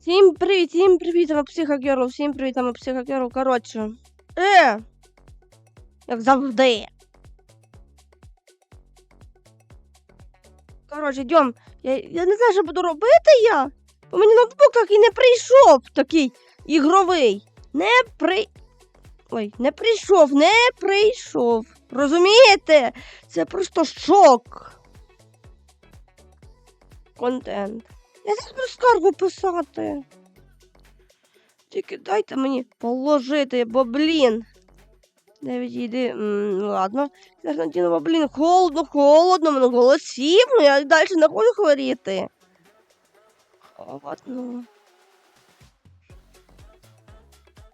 Всім привіт, всім привіт, там психокеру, всім привіт, там психокеру, коротше. Е! Як завжди. Коротше, йдем. Я, я не знаю, що буду робити я. Бо мені ноутбук так і не прийшов такий ігровий. Не при. Ой, не прийшов, не прийшов. Розумієте? Це просто шок. Контент. Я зараз буду скаргу писати. Тільки дайте мені положити, бо блін. Не відійди. М, ладно. Я ж надіну, бо блін, холодно, холодно, мене голосів, ну я далі не хочу хворіти. Холодно.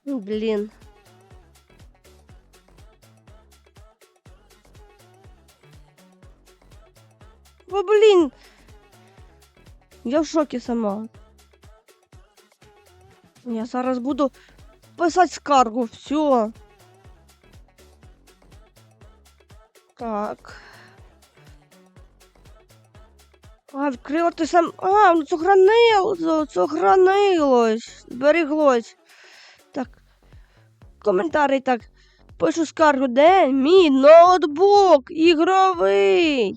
Ну, Блін. Бо блін. Я в шокі сама. Я зараз буду писати скаргу, все. Так. А, відкрила ти сам. А, ну сохранилось, сохранилось, збереглось. Так. Коментарі так. Пишу скаргу, де мій ноутбук ігровий?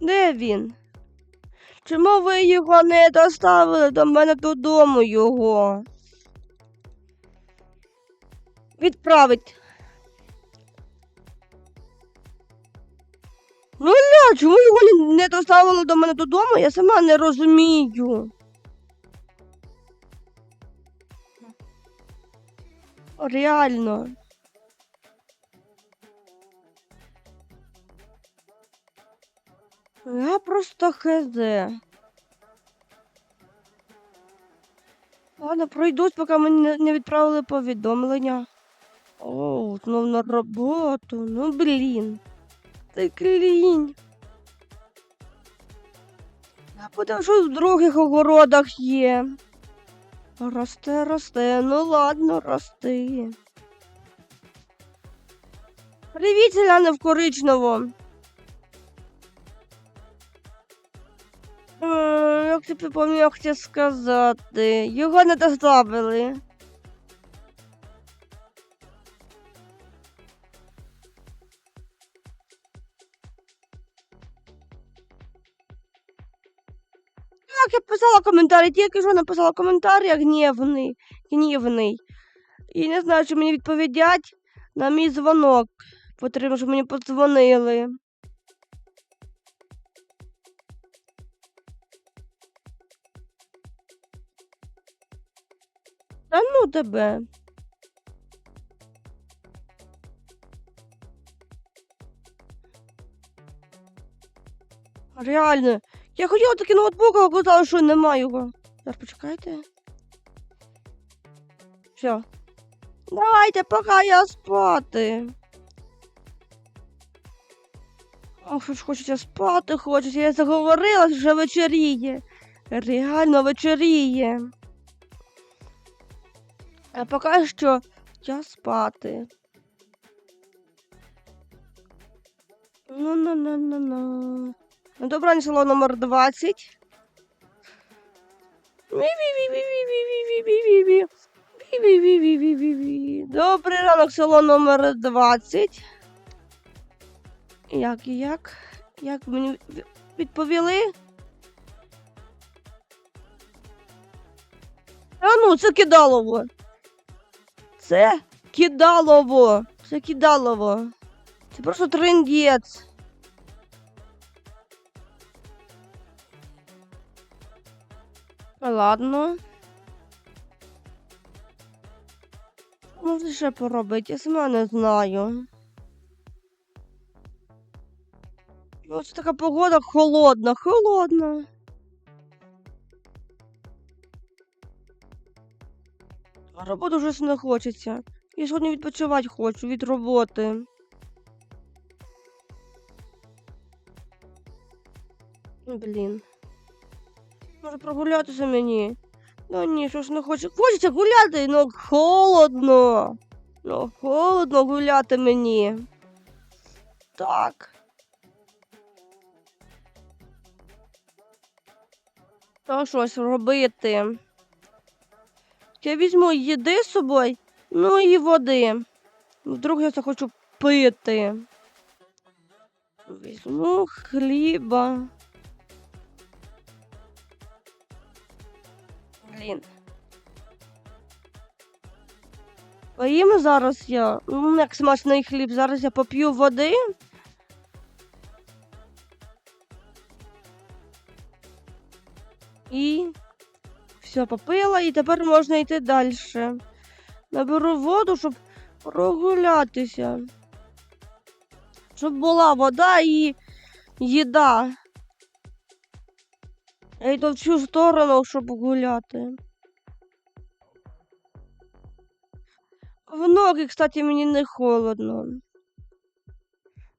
Де він? Чому ви його не доставили до мене додому його? Відправить. Ну ля, чому його не- доставили до мене додому, я сама не розумію. Реально. Просто хз. Ладно, пройдусь, поки мені не- відправили повідомлення. О, знов на роботу. Ну блін. Ти клінь. Я подав, що в других огородах є. Росте, росте, ну ладно, рости. Привіт, селяни в коричнево. Як ти допомогти сказати? Його не доставили. Так, я писала коментарі, тільки що написала коментар, я гнівний, гнівний. І не знаю, чи мені відповідять на мій дзвонок. Потрібно, щоб мені подзвонили. Та ну тебе. Реально. Я хотіла таки ноутбук, а оказалось, що немає його. Зараз почекайте. Все. Давайте, поки я спати. Ох, ж хочеться спати, хочеться. Я заговорила, що вже вечоріє. Реально вечоріє. А поки що час спати. Ну ну ну ну ну Добра село номер 20. Добрий ранок, село номер 20. Як і як? Як мені відповіли? А ну, це кидалово. Це кидалово. Це кидалово. Це просто трендець. Ладно. Можна ще поробити, я сама не знаю. Це така погода холодна, холодна. А роботу вже не хочеться. Я сьогодні відпочивати хочу від роботи. Блін. Може прогулятися мені? Ну ні, що ж не хочу. Хочеться гуляти, ну холодно. Ну, холодно гуляти мені. Так. Та щось робити. Я візьму їди з собою, ну і води. Вдруг я захочу пити. Візьму хліба. Блін. Поїм зараз я. Ну, як смачний хліб. Зараз я поп'ю води. Все, попила, і тепер можна йти далі. Наберу воду, щоб прогулятися. Щоб була вода і їда. Я йду в цю сторону, щоб гуляти. В ноги, кстати, мені не холодно.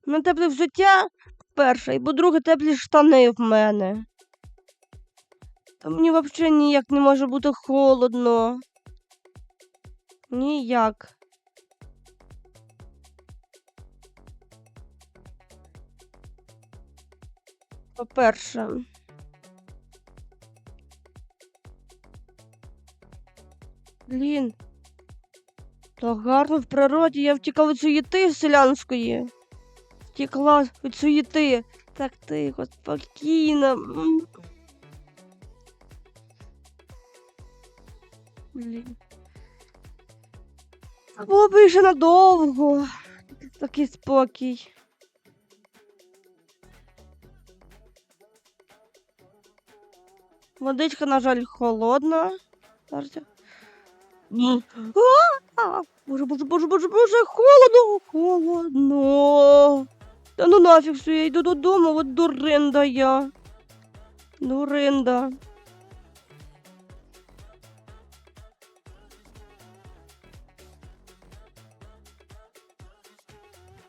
На тепле взуття перше, і по-друге, теплі штани в мене. Та мені взагалі ніяк не може бути холодно. Ніяк. По-перше. Блін. Так гарно в природі. Я втікала від суєти селянської. Втікла від суєти. Так тихо, спокійно. Було б ще надовго. Такий спокій. Водичка, на жаль, холодна. Боже, боже, боже, боже, боже, холодно, холодно. Та ну нафіг все, я йду додому, от дуринда я. Дуринда.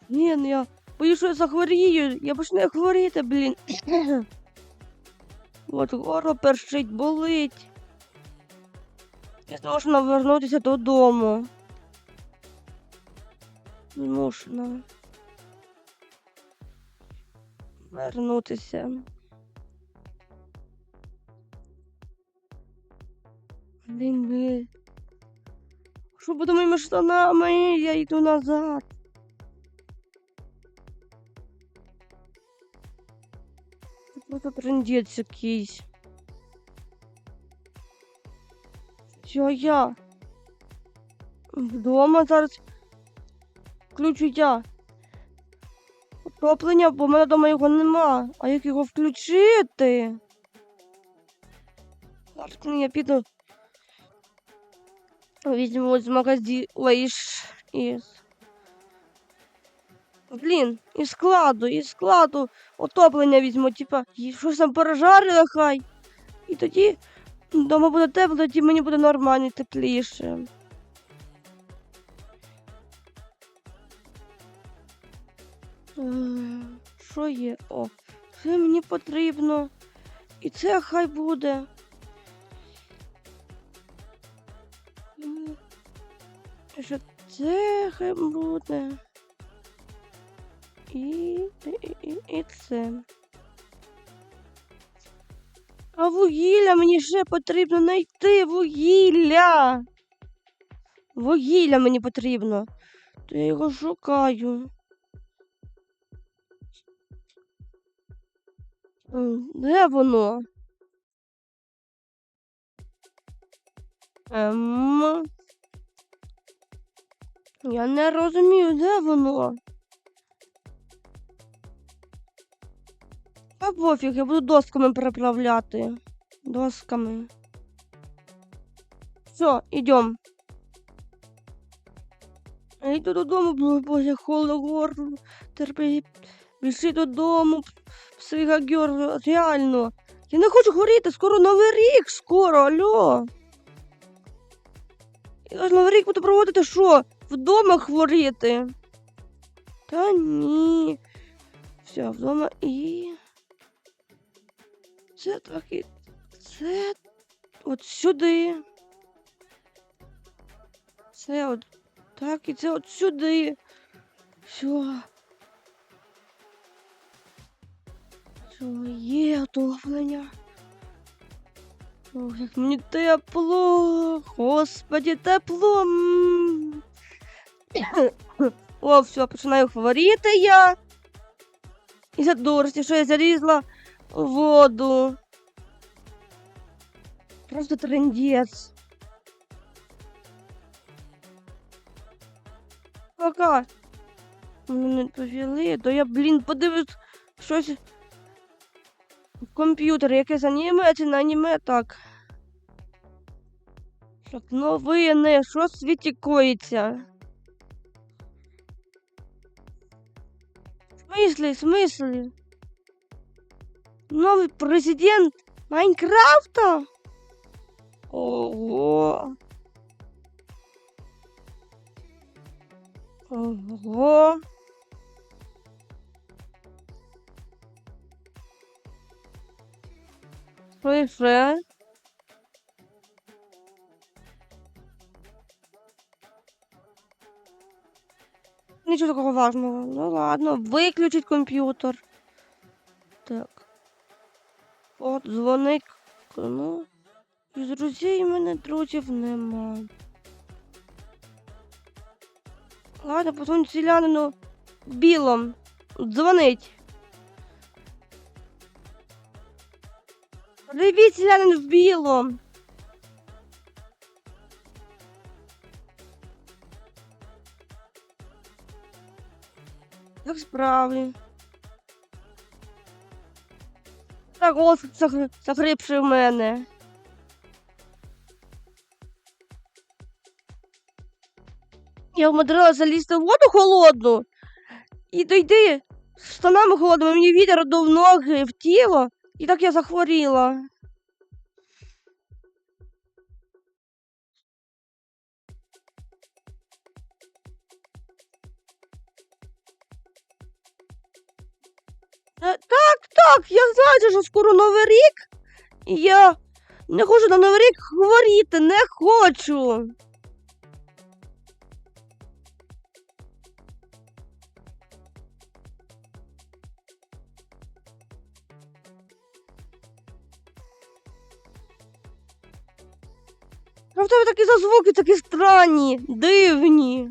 Ні, ну я боюсь, що я захворію. Я почну хворіти, блін. От горло першить, болить. Я змушена повернутися додому. Змушена. Вернутися. Блін, блін. Що буде моїми штанами? Я йду назад. Це просто трендець якийсь. Що я? Вдома зараз включу я. Отоплення, бо в мене вдома його нема. А як його включити? Зараз я піду. Візьму з магазину. Ой, із... із... Блін, із складу, із складу отоплення візьму, типа, щось там пережарила хай. І тоді вдома буде тепло, тоді мені буде нормально тепліше. Е, Що є? О, це мені потрібно. І це хай буде. Що це хай буде. І, і, і, це. А вугілля мені ще потрібно знайти вугілля. Вугілля мені потрібно. То я його шукаю. Де воно? Ем... Я не розумію, де воно. Та пофіг, я буду досками переправляти. Досками. Все, йдем. Я йду додому, бо боже, холодно горло. Терпи. Біжи додому. Псига гьор, реально. Я не хочу хворіти, скоро новий рік, скоро, алло. Я ж новий рік буду проводити що? Вдома хворіти. Та ні. Все, вдома і. Це і. Це от сюди. Це от так і це от сюди. Все. Все, є отоплення. Ох, як мені тепло. Господи, тепло. О, все, починаю хворіти я. І за дурості, що я залізла в воду. Просто трендець. Пока. Мене повели, то я, блін, подивлюсь щось в комп'ютері, якесь аніме чи не аніме, так. Так, новини, що в світі коїться? В смислі, в смислі? Новий президент Майнкрафта? Ого. Ого. Лише. Нічого такого важного. Ну ладно, виключить комп'ютер. От, дзвонить. Ну. Із друзей у мене друзів нема. Ладно, потім селянину білом. Дзвонить. Привіт, селянин в білом. Як справи? Так, голос захри- захрипший в мене. Я вмудрила залізти в воду холодну і дойди штанами холодними. Мені вітер дув ноги в тіло, і так я захворіла. Так, я знаю, що скоро Новий рік. Я не хочу на Новий рік хворіти, не хочу. А в тебе такі за звуки, такі странні, дивні.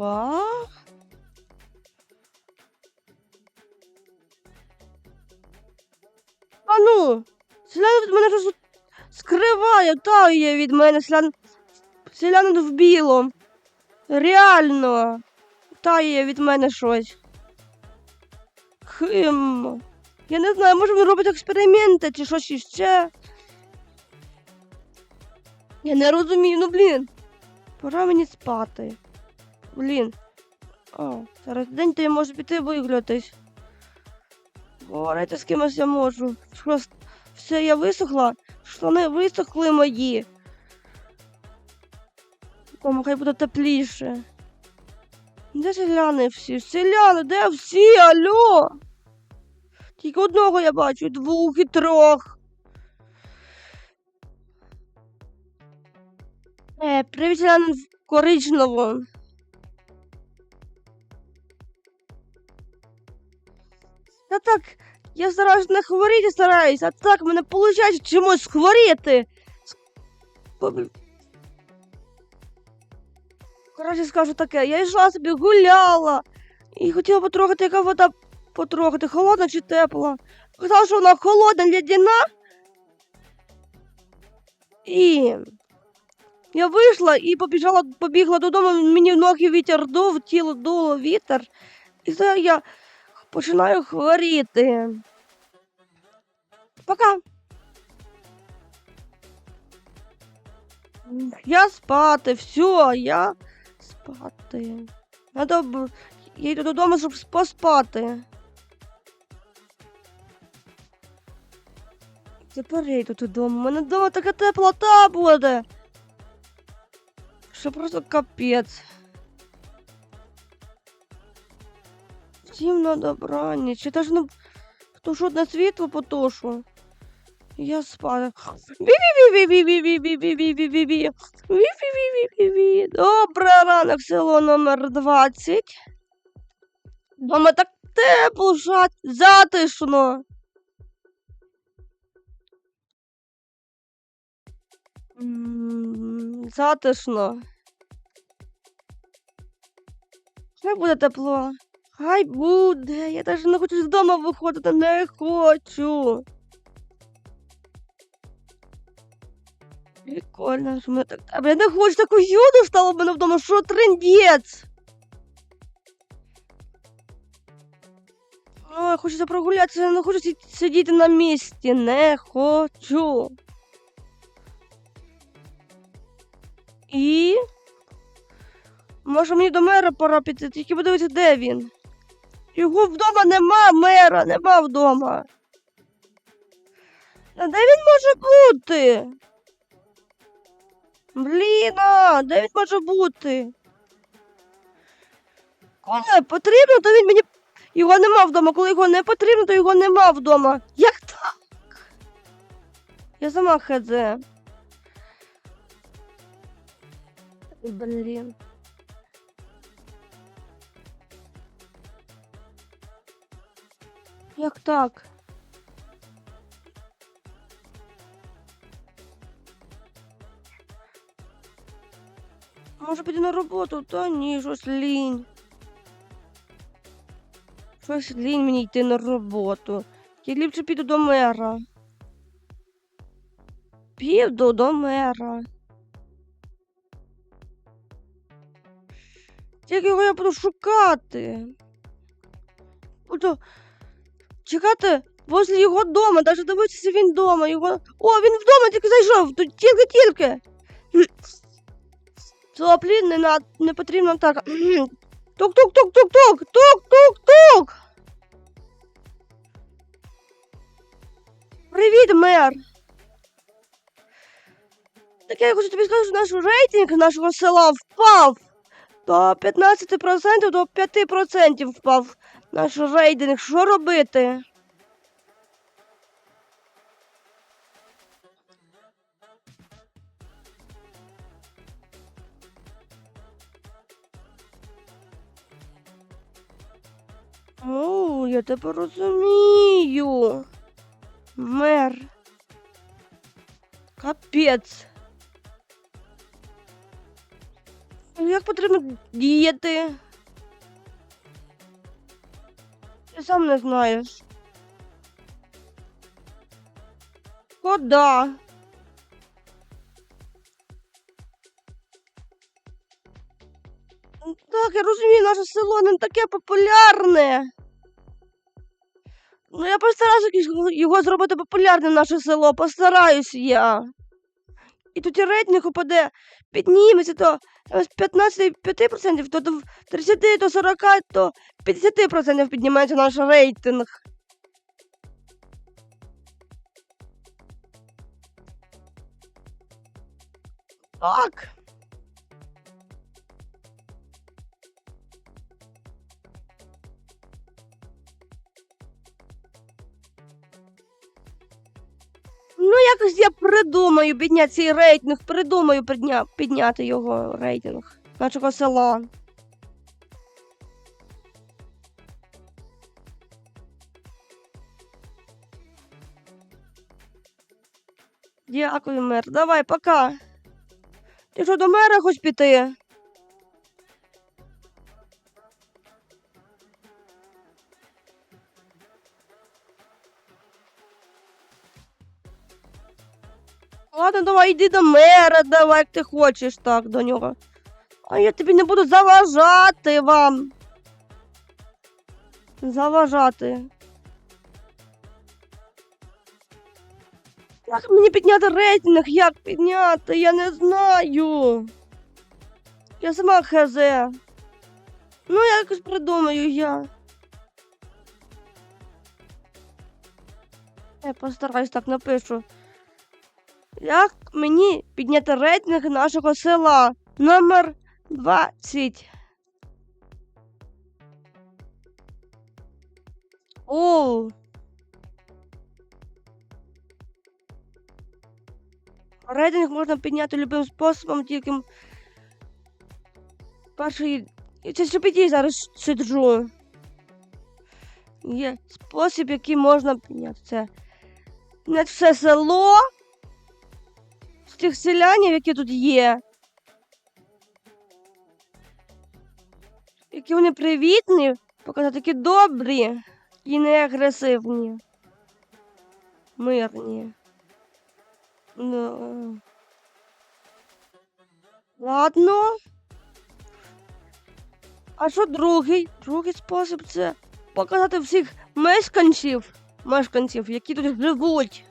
Пока. А ну, селянин від мене щось скриває, тає від мене селян... селянин в білому. Реально. Тає від мене щось. Хм. Я не знаю, може він робить експерименти чи щось іще. Я не розумію, ну блін. Пора мені спати. Блін. О, зараз день то я можу піти виглядатись. Говорити з кимось я можу. Що все, я висохла, штани висохли мої. Тому хай буде тепліше. Де селяни всі? Селяни, де всі? Алло? Тільки одного я бачу, двох і трьох. Е, привіт, селянин в Та так, я стараюсь не хворіти стараюсь, а так мене виходить чимось хворіти. Коротше, скажу таке, я йшла собі гуляла і хотіла потрогати, яка вода потрогати, холодна чи тепла. Казала, що вона холодна, лядяна. І я вийшла і побіжала, побігла додому, мені в ноги вітер дув, тіло дуло вітер. І я починаю хворіти. Пока. Я спати, все, я спати. Надо б... Я йду додому, щоб поспати. Тепер я йду додому. У мене вдома така теплота буде. Що просто капець. Всім на добраніч. Я даже на на світло потошу. Я спала. Добрий ранок, село номер 20. Мама, так тепло жать, затишно. Затишно. Хай буде тепло. Хай буде. Я навіть не хочу з дому виходити, не хочу. Прикольно, що ми так. А, я не хочу таку юду стало мене вдома, що трендець. Ой, хочеться прогулятися, я не хочу сидіти на місці. Не хочу. І. Може мені до мера пора піти, тільки подивитися, де він. Його вдома нема, мера, нема вдома. А де він може бути? Блін, а, де він може бути? Коли потрібно, то він мені. Його нема вдома. Коли його не потрібно, то його нема вдома. Як так? Я сама хз. Блін. Як так? Може піти на роботу? Та ні, щось лінь. Щось лінь мені йти на роботу. Я ліпше піду до мера. Піду до мера. Як його я буду шукати? Буду чекати возле його дома, навіть дивитися він вдома. Його... О, він вдома тільки зайшов. Тільки-тільки. Стоп, блін, не, на... не потрібно так. Тук-тук-тук-тук-тук! Тук-тук-тук! Привіт, мер! Так я хочу тобі сказати, що наш рейтинг нашого села впав. До 15% до 5% впав наш рейтинг. Що робити? О, я тебе розумію. Мер. Капець. Ну, Як потрібно діяти? Сам не знаєш. Кода. Ну, Так, я розумію, наше село не таке популярне. Ну, я постараюся його- зробити популярним, наше село. Постараюсь я. І тоді рейтинг упаде, підніметься то е, з 15% то до 30 до 40, то 50% піднімається наш рейтинг. Так. Якось я придумаю підняти цей рейтинг, придумаю підня... підняти його рейтинг нашого села. Дякую, мер. Давай, пока. Ти що до мера хоч піти? Ладно, давай йди до мера, давай, як ти хочеш так до нього. А я тобі не буду заважати вам. Заважати. Як мені підняти рейтинг? Як підняти? Я не знаю. Я сама хз. Ну, я якось придумаю я. Я постараюсь так напишу. Як мені підняти рейтинг нашого села номер 20? О. Рейтинг можна підняти любим способом, тільки перший. Це GPT зараз сиджу. є спосіб, який можна підняти. Це не все село тих селянів, які тут є. Які вони привітні, показати такі добрі і не агресивні. Мирні. Ну, е. Ладно. А що другий? Другий спосіб це показати всіх мешканців, мешканців, які тут живуть.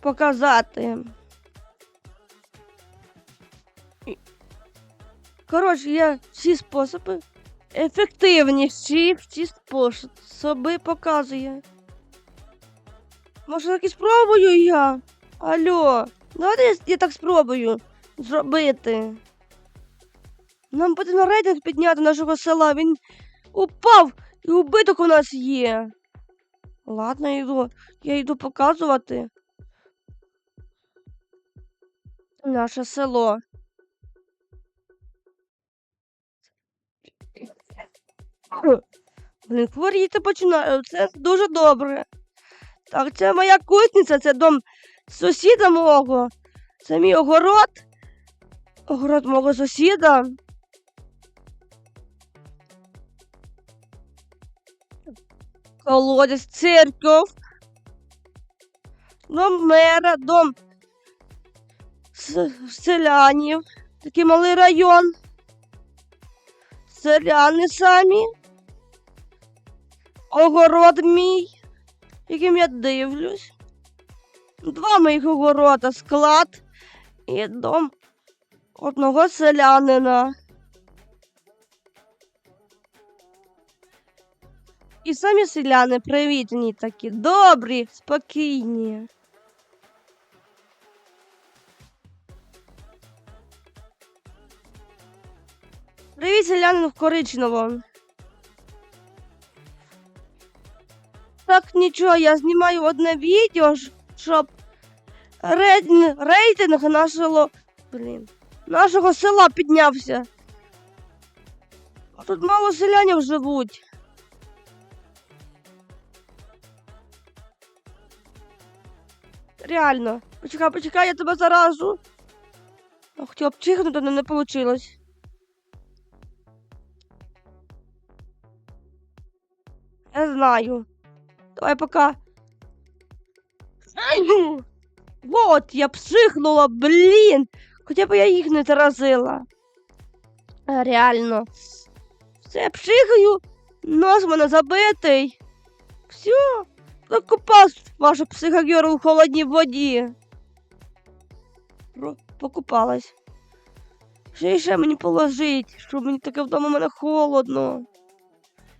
Показати. Коротше, є всі способи. Ефективніші всі способи показує. Може, так і спробую я? Алло, давайте я, я так спробую зробити. Нам потрібно рейтинг підняти нашого села. Він упав і убиток у нас є. Ладно, я йду. Я йду показувати. Наше село. Блін, хворіти починаю. Це дуже добре. Так, це моя кузниця, це дом сусіда мого. Це мій огород. Огород мого сусіда. Колодязь, церков. Дом мера, дом селянів. Такий малий район. Селяни самі. Огород мій, яким я дивлюсь. Два моїх огорода, склад і дом одного селянина. І самі селяни привітні такі, добрі, спокійні. Привіт, селянин в коричневому. Так, нічого, я знімаю одне відео, щоб рейтинг, нашого, блін, нашого села піднявся. Тут мало селянів живуть. Реально. Почекай, почекай, я тебе заражу. Я хотів обчихнути, але не вийшло. Я знаю. Давай пока. Вот, я психнула, блін. Хоча б я їх не заразила. Реально. Все, я психаю. Нос в мене забитий. Все. Покупав вашу психогеру у холодній воді. Покупалась. Що ще мені положить, щоб мені таке вдома в мене холодно.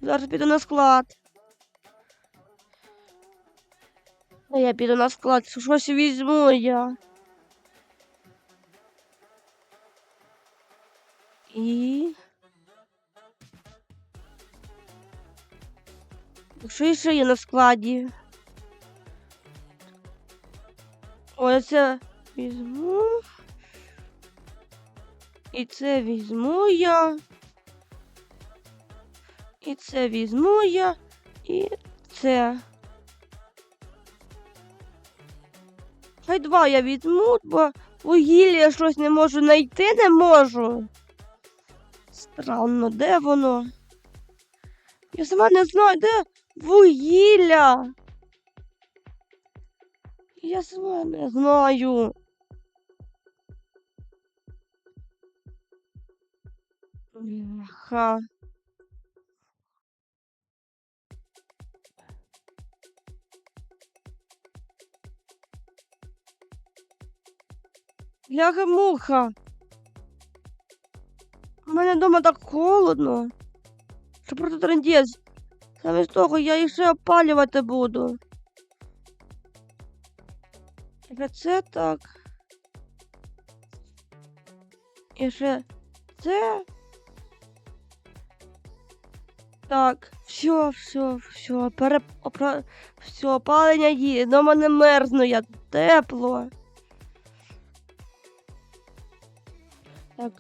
Зараз піду на склад. Я піду на склад, щось візьму я. І. Що ще є на складі? Ой, це візьму. І це візьму я. І це візьму я. І це. Хай два я візьму, бо вугілля щось не можу знайти, не можу. Странно, де воно? Я сама не знаю, де вугілля. Я сама не знаю. Ха. Ляга муха. У мене вдома так холодно. Що просто трендець. Замість того я їх ще опалювати буду. І це так. І ще це. Так, все, все, все, пере... все, опалення є, дома не мерзну я, тепло. Так.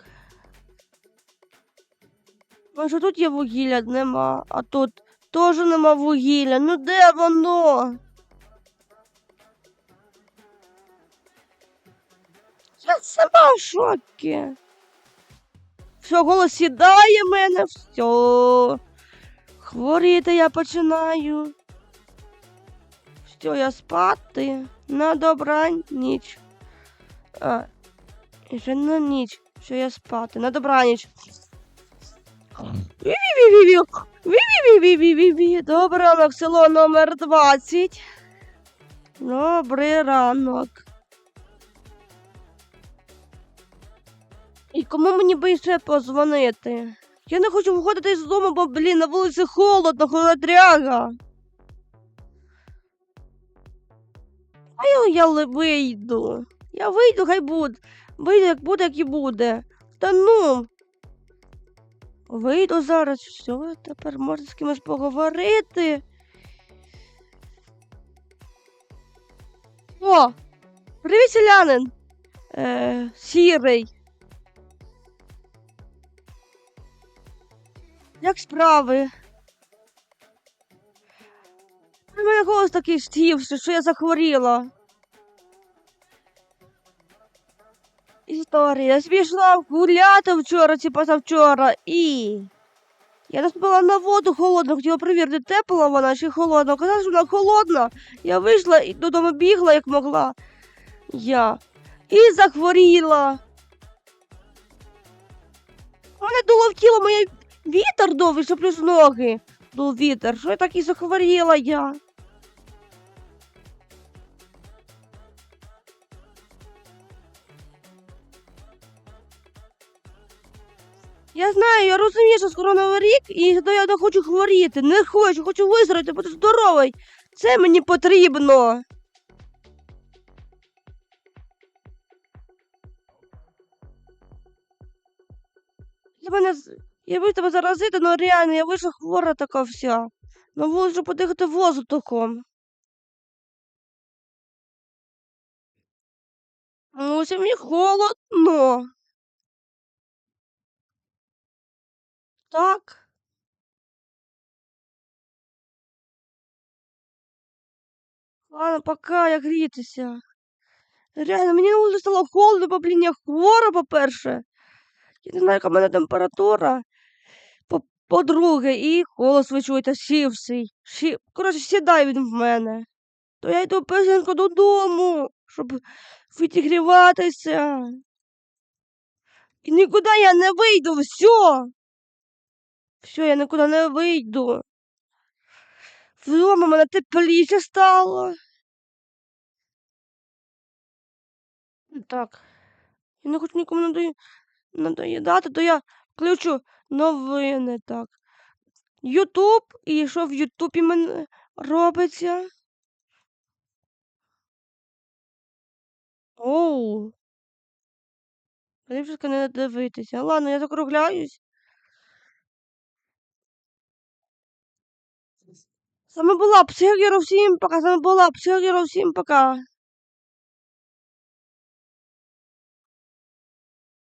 Може тут є вугілля, нема, а тут Теж нема вугілля. Ну де воно? Я сама в шокі. Все, голос сідає мене, все. Хворіти я починаю. Все, я спати. На добраніч. А, і ще на ніч. Все, я спати. На добраніч. Добрий ранок, село номер 20. Добрий ранок. І кому мені би ще позвонити? Я не хочу виходити з дому, бо, блін, на вулиці холодно, холодряга. А я, я вийду. Я вийду, хай буде. Вийду, як буде, як і буде. Та ну. Вийду зараз, все, тепер можна з кимось поговорити. О! Привіт, селянин! Е, сірий. Як справи? У мене голос такий стівши, що я захворіла. Історія. Я пішла гуляти вчора чи позавчора і. Я наступила на воду холодну, хотіла перевірити, тепла вона чи холодна. Оказалось, що вона холодна. Я вийшла і додому бігла, як могла. Я. І захворіла. Мене дуло в тіло моє вітер довгий, що плюс ноги. Дул вітер. Що я так і захворіла я. Я знаю, я розумію, що скоро новий рік, і то я не хочу хворіти. Не хочу, хочу виздоровити, бути здоровий. Це мені потрібно. Для мене я би тебе заразити, ну реально, я вийшла хвора така вся. На вулицю подихати воздухом. Ну, мені холодно. Так. Ладно, пока я грітися. Реально, мені на вулиці стало холодно, бо, блін, я хвора, по-перше. Я не знаю, яка в мене температура. По- По-друге, і голос ви чуєте сівсий. Ші... Коротше, сідай він в мене. То я йду песенько додому, щоб відігріватися. І нікуди я не вийду, все. Все, я нікуди не вийду. Вдома мене тепліше стало. Так. Я не хочу нікому надої... надоїдати, то я включу новини, так. Ютуб, і що в Ютубі мене робиться? Оу. Ліпше не дивитися. Ладно, я закругляюсь. Саме была психіро всім пока, вами была психіро всем пока.